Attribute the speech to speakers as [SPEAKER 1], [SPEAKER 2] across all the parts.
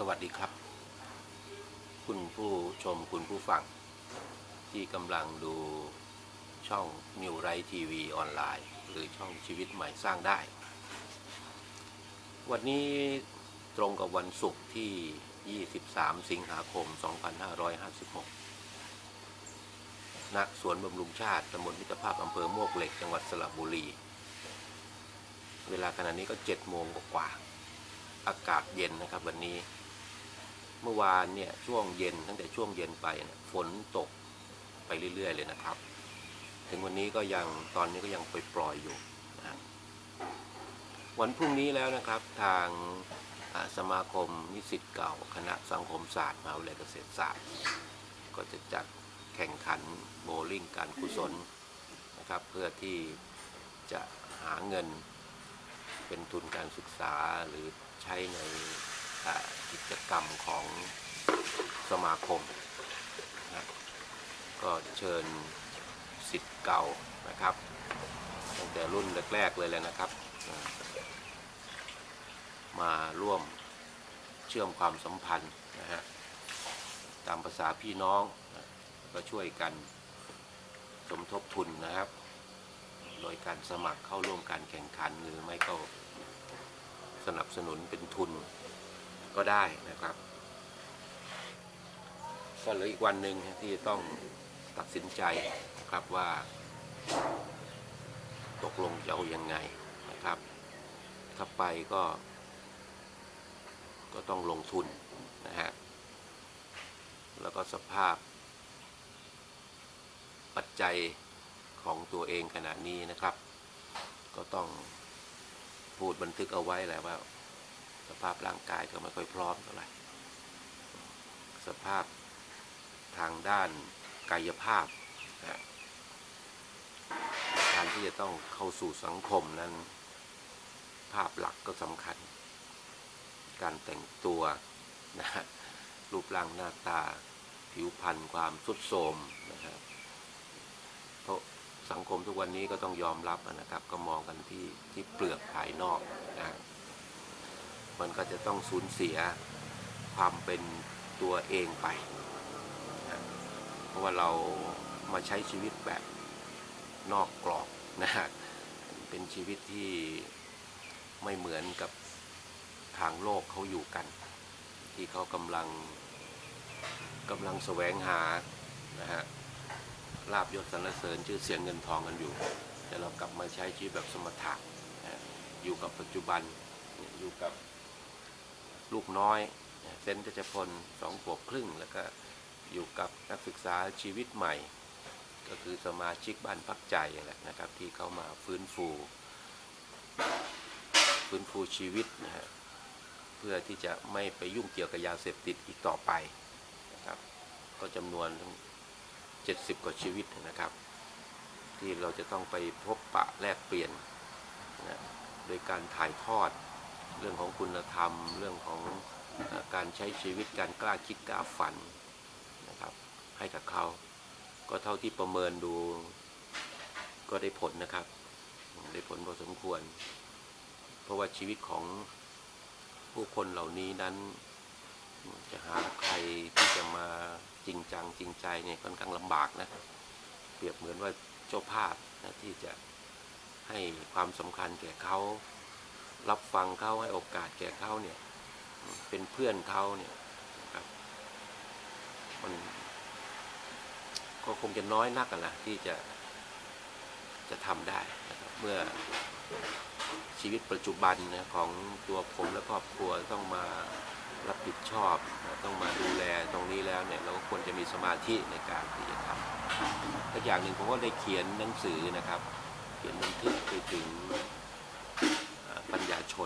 [SPEAKER 1] สวัสดีครับ คุณผู้ชมคุณผู้ฟัง ที่กำลังดูช่อง New Right TV ออนไลน์ หรือช่องชีวิตใหม่สร้างได้ วันนี้ตรงกับวันศุกร์ที่ 23 สิงหาคม 2556ณสวนบำรุงชาติตำบลมิตรภาพอำเภอมวกเหล็กจังหวัดสระบุรี เวลาขณะนี้ก็ 7 โมงกว่าอากาศเย็นนะครับวันนี้ เมื่อวานเนี่ยช่วงเย็นตั้งแต่ช่วงเย็นไปเนี่ยฝนตกไปเรื่อย ๆ เลยนะครับ ถึงวันนี้ก็ยังตอนนี้ก็ยังปล่อยๆอยู่นะวันพรุ่งนี้แล้วนะครับทางสมาคมนิสิตเก่า คณะสังคมศาสตร์มหาวิทยาลัยเกษตรศาสตร์ ก็จะจัดแข่งขันโบว์ลิ่งการกุศลนะครับ เพื่อที่จะหาเงินเป็นทุนการศึกษาหรือใช้ใน กิจกรรมของสมาคมนะก็เชิญสิทธิ์เก่านะครับตั้งแต่รุ่นแรกๆเลยเลยนะครับ มาร่วมเชื่อมความสัมพันธ์นะฮะตามภาษาพี่น้องนะก็ช่วยกันสมทบทุนนะครับ โดยการสมัครเข้าร่วมการแข่งขันหรือไม่ก็สนับสนุนเป็นทุน ก็ได้นะครับ ก็เหลืออีกวันหนึ่งที่ต้องตัดสินใจนะครับว่า ตกลงจะเอาอยัางไงนะครับ ถ้าไปก็ ก็ต้องลงทุนนะฮะแล้วก็สภาพ ปัจจัยของตัวเองขณะนี้นะครับ ก็ต้องพูดบันทึกเอาไว้แหละว่า สภาพร่างกายก็ไม่ค่อยพร้อมเท่าไหร่สภาพทางด้านกายภาพนะการที่จะต้องเข้าสู่สังคมนั้น ภาพหลักก็สำคัญ การแต่งตัวนะรูปร่างหน้าตา ผิวพรรณความสุดโทมนะฮะเพราะสังคมทุกวันนี้ก็ต้องยอมรับนะครับ ก็มองกันที่ที่เปลือกภายนอกนะ มันก็จะต้องสูญเสียความเป็นตัวเองไปนะเพราะว่าเรามาใช้ชีวิตแบบนอกกรอบนะฮะเป็นชีวิตที่ไม่เหมือนกับทางโลกเขาอยู่กัน ที่เขากำลังกำลังแสวงหานะฮะลาบยศสรรเสริญชื่อเสียงเงินทองกันอยู่ แต่เรากลับมาใช้ชีวิตแบบสมถะนะฮะอยู่กับปัจจุบันอยู่กับ ลูกน้อยเซนจะพลสองขวบครึ่ง แล้วก็อยู่กับนักศึกษาชีวิตใหม่ ก็คือสมาชิกบ้านพักใจแหละนะครับ ที่เข้ามาฟื้นฟู ฟื้นฟูชีวิตนะฮะเพื่อที่จะไม่ไปยุ่งเกี่ยวกับยาเสพติดอีกต่อไปนะครับ ก็จำนวน 70 กว่าชีวิตนะครับ ที่เราจะต้องไปพบปะแลกเปลี่ยนนะโดยการถ่ายทอด เรื่องของคุณธรรม เรื่องของอการใช้ชีวิตการกล้าคิดกล้าฝันนะครับ ให้กับเขา ก็เท่าที่ประเมินดู ก็ได้ผลนะครับ ได้ผลพอสมควร เพราะว่าชีวิตของผู้คนเหล่านี้นั้น จะหาใครที่จะมาจริงจังจริงใจเนี่ยค่อนข้างลำบากนะเปรียบเหมือนว่าเจ้าภาพนะที่จะให้ความสำคัญแก่เขา รับฟังเขาให้โอกาสแก่เขาเนี่ย เป็นเพื่อนเขาเนี่ยครับ มันก็คงจะน้อยนักกันละที่จะจะทำได้นะครับเมื่อชีวิตปัจจุบันนะของตัวผมและครอบครัวต้องมารับผิดชอบต้องมาดูแลตรงนี้แล้วเนี่ยเราก็ควรจะมีสมาธิในการที่จะทำอีกอย่างหนึ่งผมก็ได้เขียนหนังสือนะครับ เขียนบันทึกไปถึง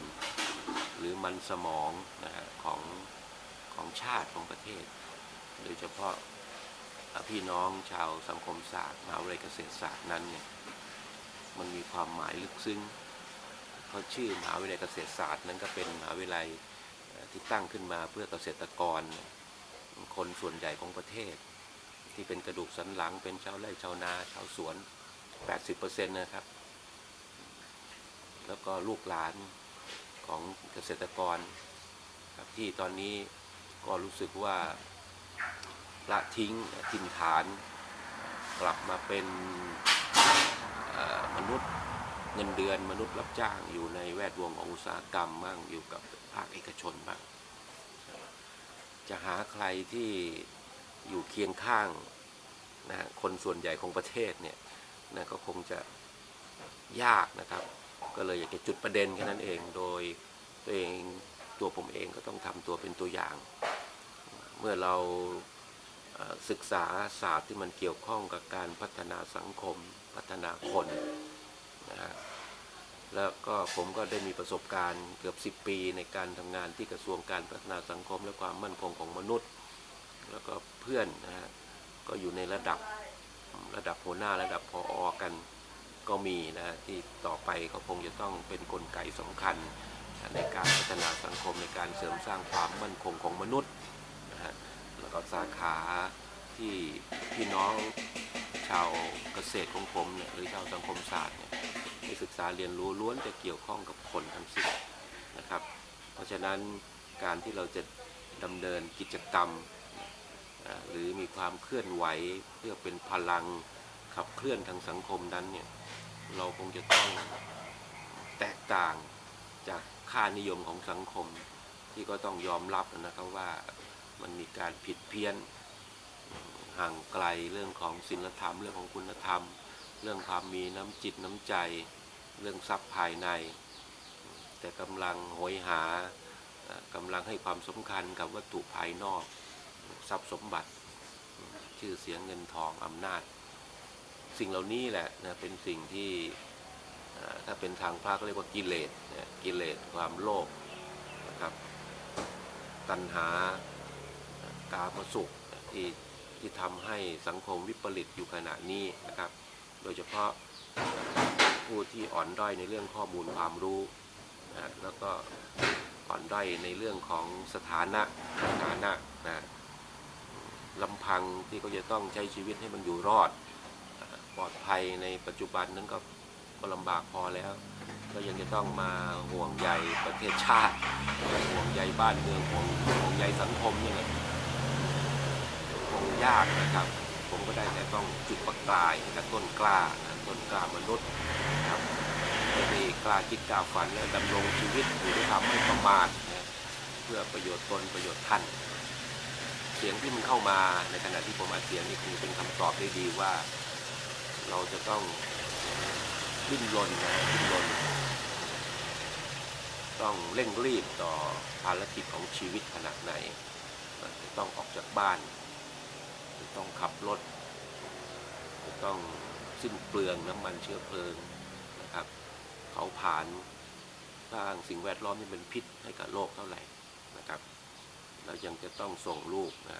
[SPEAKER 1] น หรือมันสมองนะฮะของของชาติของประเทศ โดยเฉพาะพี่น้องชาวสังคมศาสตร์มหาวิทยาลัยเกษตรศาสตร์นั้นเนี่ยมันมีความหมายลึกซึ้งเพราะชื่อมหาวิทยาลัยเกษตรศาสตร์นั้นก็เป็นมหาวิทยาลัยที่ตั้งขึ้นมาเพื่อเกษตรกร คนส่วนใหญ่ของประเทศ ที่เป็นกระดูกสันหลังเป็นชาวไร่ชาวนาชาวสวน 80%นะครับ แล้วก็ลูกหลาน ของเกษตรกรครับที่ตอนนี้ก็รู้สึกว่าละทิ้งถิ่นฐาน กลับมาเป็นมนุษย์เงินเดือนมนุษย์รับจ้างอยู่ในแวดวงของอุตสาหกรรมบ้างอยู่กับภาคเอกชนบ้างจะหาใครที่อยู่เคียงข้างนะคนส่วนใหญ่ของประเทศเนี่ยนะก็คงจะยากนะครับ ก็เลยอยากจะจุดประเด็นแค่นั้นเอง โดยตัวเองตัวผมเองก็ต้องทำตัวเป็นตัวอย่าง เมื่อเราศึกษาศาสตร์ที่มันเกี่ยวข้องกับการพัฒนาสังคม พัฒนาคนนะฮะแล้วก็ผมก็ได้มีประสบการณ์เกือบ 10 ปีในการทำงานที่กระทรวงการพัฒนาสังคมและความมั่นคงของมนุษย์ แล้วก็เพื่อนนะฮะก็อยู่ในระดับระดับหัวหน้าระดับพออกัน ก็มีนะที่ต่อไปเขาคงจะต้องเป็นนกลไกสำคัญ ในการพัฒนาสังคมในการเสริมสร้างความมั่นคงของมนุษย์นะฮะแล้วก็สาขาที่พี่น้องชาวเกษตรของผมเนี่ยหรือชาวสังคมศาสตร์เนี่ยได้ศึกษาเรียนรู้ล้วนจะเกี่ยวข้องกับคนทั้งสิ้นนะครับ เพราะฉะนั้นการที่เราจะดำเนินกิจกรรม หรือมีความเคลื่อนไหวเพื่อเป็นพลัง ขับเคลื่อนทางสังคมนั้นเนี่ยเราคงจะต้องแตกต่างจากค่านิยมของสังคมที่ก็ต้องยอมรับนะครับว่ามันมีการผิดเพี้ยนห่างไกลเรื่องของศีลธรรม เรื่องของคุณธรรม เรื่องความมีน้ำจิตน้ำใจ เรื่องทรัพย์ภายใน แต่กำลังโหยหากำลังให้ความสำคัญกับวัตถุภายนอก ทรัพย์สมบัติ ชื่อเสียงเงินทองอำนาจ สิ่งเหล่านี้แหละนะเป็นสิ่งที่ถ้าเป็นทางพระก็เรียกว่ากิเลสนะกิเลสความโลภนะครับ ตัณหากามสุขที่ที่ทำให้สังคมวิปริตอยู่ขณะนี้นะครับ โดยเฉพาะผู้ที่อ่อนด้อยในเรื่องข้อมูลความรู้นะแล้วก็อ่อนด้อยในเรื่องของสถานะฐานะนะลำพังที่เขาจะต้องใช้ชีวิตให้มันอยู่รอด ปลอดภัยในปัจจุบันนั้นก็ก็ลำบากพอแล้ว ก็ยังจะต้องมาห่วงใยประเทศชาติ ห่วงใยบ้านเมืองห่วงห่วงใยสังคมเนี่ยคงยากนะครับ ผมก็ได้แต่ต้องจุดประกายให้กับต้นกล้าต้นกล้ามนุษย์นะครับที่กล้าคิดกล้าฝันและดำรงชีวิตอยู่ด้วยความไม่ประมาทเพื่อประโยชน์ตนประโยชน์ท่านเสียงที่มันเข้ามาในขณะที่ผมอัดเสียงนี่คงเป็นคำตอบได้ดีว่า เราจะต้องดิ้นรนนะดิ้นรนต้องเร่งรีบต่อภารกิจของชีวิตขนาดไหนจะต้องออกจากบ้านจะต้องขับรถจะต้องสิ้นเปลืองน้ำมันเชื้อเพลิงนะครับเผาผลาญสร้างสิ่งแวดล้อมที่เป็นพิษให้กับโลกเท่าไหร่นะครับเรายังจะต้องส่งลูกนะ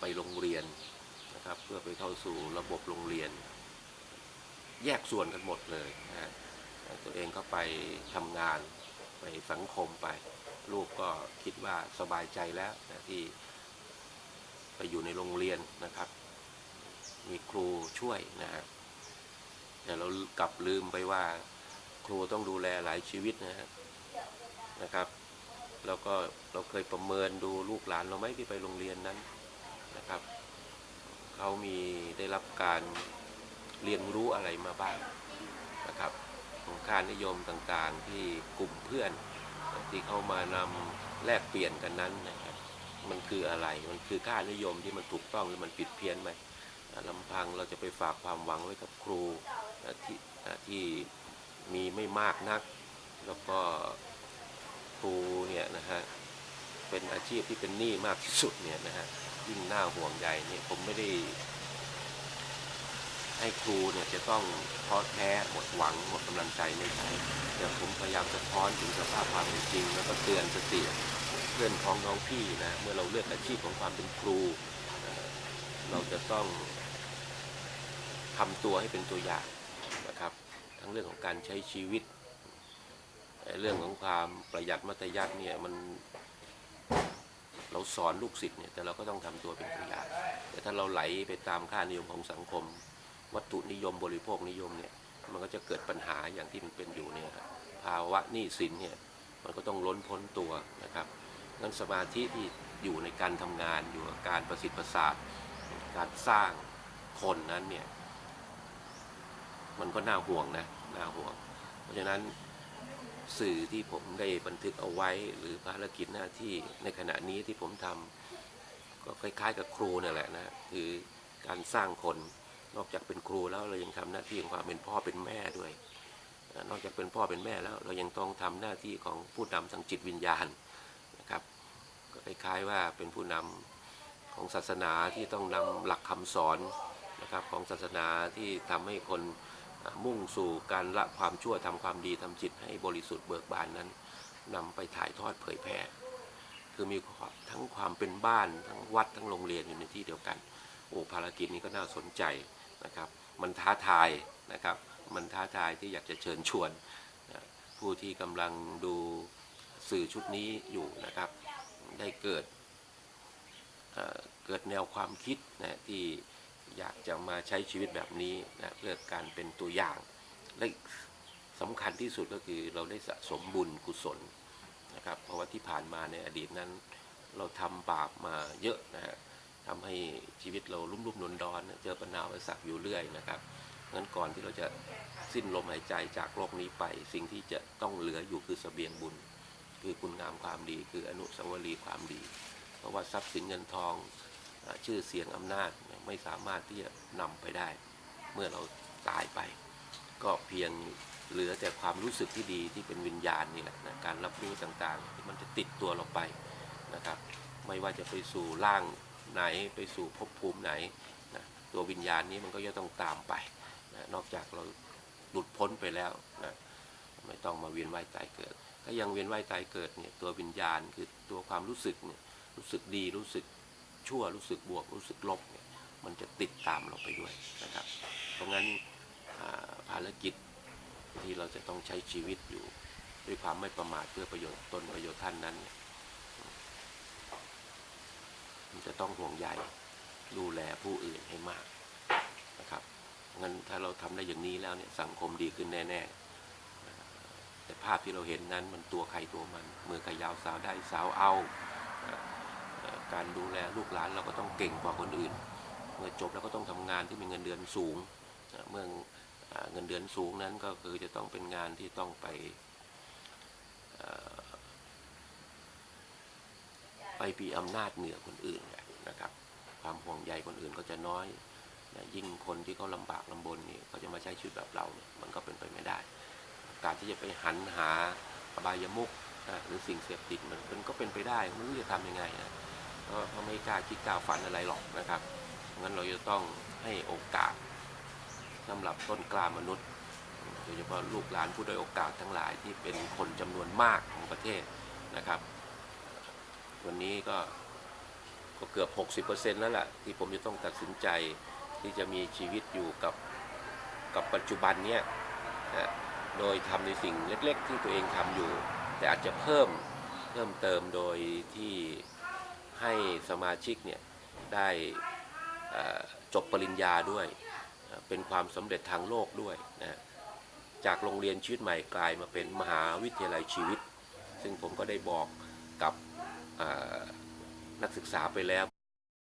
[SPEAKER 1] ไปโรงเรียนนะครับเพื่อไปเข้าสู่ระบบโรงเรียน แยกส่วนกันหมดเลยนะตัวเองก็ไปทำงานไปสังคมไป ลูกก็คิดว่าสบายใจแล้วนะที่ไปอยู่ในโรงเรียนนะครับ มีครูช่วยนะฮะแต่เรากลับลืมไปว่าครูต้องดูแลหลายชีวิตนะฮะนะครับ แล้วก็เราเคยประเมินดูลูกหลานเราไหมที่ไปโรงเรียนนั้นนะครับเขามีได้รับการ เรียนรู้อะไรมาบ้างนะครับของค่านิยมต่างๆที่กลุ่มเพื่อน ที่เขามานำแลกเปลี่ยนกันนั้นนะครับมันคืออะไรมันคือค่านิยมที่มันถูกต้องหรือมันผิดเพี้ยนไหมอ่าลำพังเราจะไปฝากความหวังไว้กับครูที่ที่มีไม่มากนัก แล้วก็ครูเนี่ยนะฮะเป็นอาชีพที่เป็นหนี้มากที่สุดเนี่ยนะฮะยิ่งน่าห่วงใยเนี่ยผมไม่ได้ ให้ครูเนี่ยจะต้องท้อแท้หมดหวังหมดกำลังใจไม่ใช่แต่ผมพยายามสะท้อนถึงสภาพความเป็นจริง แล้วก็เตือนสติเพื่อนพ้องน้องพี่นะเมื่อเราเลือกอาชีพของความเป็นครู เราจะต้องทำตัวให้เป็นตัวอย่างนะครับ ทั้งเรื่องของการใช้ชีวิตเรื่องของความประหยัดมัธยัติเนี่ยมันเราสอนลูกศิษย์เนี่ยแต่เราก็ต้องทำตัวเป็นตัวอย่างแต่ถ้าเราไหลไปตามค่านิยมของสังคม วัตถุนิยมบริโภคนิยมเนี่ยมันก็จะเกิดปัญหาอย่างที่มันเป็นอยู่เนี่ยภาวะหนี้สินเนี่ยมันก็ต้องล้นพ้นตัวนะครับนั้นสมาธิที่อยู่ในการทำงานอยู่กับการประสิทธิ์ประสาทการสร้างคนนั้นเนี่ยมันก็น่าห่วงนะน่าห่วง เพราะฉะนั้นสื่อที่ผมได้บันทึกเอาไว้หรือภารกิจหน้าที่ในขณะนี้ที่ผมทำก็คล้ายๆกับครูนั่นแหละนะคือการสร้างคน นอกจากเป็นครูแล้วเรายังทำหน้าที่ของความเป็นพ่อเป็นแม่ด้วย นอกจากเป็นพ่อเป็นแม่แล้ว เรายังต้องทำหน้าที่ของผู้นำทางจิตวิญญาณนะครับก็คล้ายๆว่าเป็นผู้นำของศาสนาที่ต้องนำหลักคำสอนนะครับของศาสนาที่ทำให้คนมุ่งสู่การละความชั่วทำความดีทำจิตให้บริสุทธิ์เบิกบานนั้นนำไปถ่ายทอดเผยแพร่คือมีทั้งความเป็นบ้านทั้งวัดทั้งโรงเรียนอยู่ในที่เดียวกัน โอ้ภารกิจนี้ก็น่าสนใจ นะครับ มันท้าทายนะครับ มันท้าทายที่อยากจะเชิญชวนนะผู้ที่กำลังดูสื่อชุดนี้อยู่นะครับ ได้เกิดเเกิดแนวความคิดนะที่อยากจะมาใช้ชีวิตแบบนี้นะเพื่อการเป็นตัวอย่าง และสำคัญที่สุดก็คือเราได้สะสมบุญกุศลนะครับ เพราะว่าที่ผ่านมาในอดีตนั้น เราทำบาปมาเยอะนะฮะ ทำให้ชีวิตเราลุ่มลุ่มดอนดอนเจอปัญหาอุปสรรคอยู่เรื่อยนะครับงั้นก่อนที่เราจะสิ้นลมหายใจจากโลกนี้ไป สิ่งที่จะต้องเหลืออยู่คือเสบียงบุญ คือคุณงามความดี คืออนุสาวรีย์ความดี เพราะว่าทรัพย์สินเงินทองชื่อเสียงอำนาจไม่สามารถที่จะนำไปได้ เมื่อเราตายไป ก็เพียงเหลือแต่ความรู้สึกที่ดีที่เป็นวิญญาณนี่แหละนะการรับรู้ต่างๆ ที่มันจะติดตัวเราไปนะครับ ไม่ว่าจะไปสู่ร่าง ไหนไปสู่ภพภูมิไหนนะตัววิญญาณนี้มันก็จะต้องตามไปนะนอกจากเราหลุดพ้นไปแล้วนะไม่ต้องมาเวียนว่ายตายเกิด ถ้ายังเวียนว่ายตายเกิดเนี่ยตัววิญญาณคือตัวความรู้สึกเนี่ยรู้สึกดีรู้สึกชั่วรู้สึกบวกรู้สึกลบเนี่ยมันจะติดตามเราไปด้วยนะครับ เพราะงั้นภารกิจที่เราจะต้องใช้ชีวิตอยู่ ด้วยความไม่ประมาทเพื่อประโยชน์ตนประโยชน์ท่านนั้นเนี่ยมัน จะต้องห่วงใยดูแลผู้อื่นให้มากนะครับงั้นถ้าเราทำได้อย่างนี้แล้วเนี่ยสังคมดีขึ้นแน่ๆแต่ภาพที่เราเห็นนั้นมันตัวใครตัวมัน มือใครยาวสาวได้สาวเอา การดูแลลูกหลานเราก็ต้องเก่งกว่าคนอื่น เมื่อจบแล้วก็ต้องทำงานที่มีเงินเดือนสูง เมื่อเงินเดือนสูงนั้นก็คือจะต้องเป็นงานที่ต้องไป ไปปีอำนาจเหนือคนอื่นนะครับ ความห่วงใยคนอื่นก็จะน้อยนะยิ่งคนที่เขาลำบากลำบนนี่เขาจะมาใช้ชีวิตแบบเราเนี่ยมันก็เป็นไปไม่ได้ การที่จะไปหันหาอบายมุกนะหรือสิ่งเสพติดมันมันก็เป็นไปได้ไม่รู้จะทำยังไงนะเพราะไม่กล้าคิดกล้าฝันอะไรหรอกนะครับงั้นเราจะต้องให้โอกาสสำหรับต้นกล้ามนุษย์โดยเฉพาะลูกหลานผู้ด้อยโอกาสทั้งหลายที่เป็นคนจำนวนมากของประเทศนะครับ วันนี้ก็ก็เกือบ 60%แล้วล่ะ ที่ผมจะต้องตัดสินใจที่จะมีชีวิตอยู่กับกับปัจจุบันเนี้ยนะโดยทำในสิ่งเล็ก ๆ ที่ตัวเองทำอยู่ แต่อาจจะเพิ่มเพิ่มเติมโดยที่ให้สมาชิกเนี่ยได้จบปริญญาด้วย เป็นความสำเร็จทางโลกด้วยนะจากโรงเรียนชีวิตใหม่กลายมาเป็นมหาวิทยาลัยชีวิต ซึ่งผมก็ได้บอก นักศึกษาไปแล้ว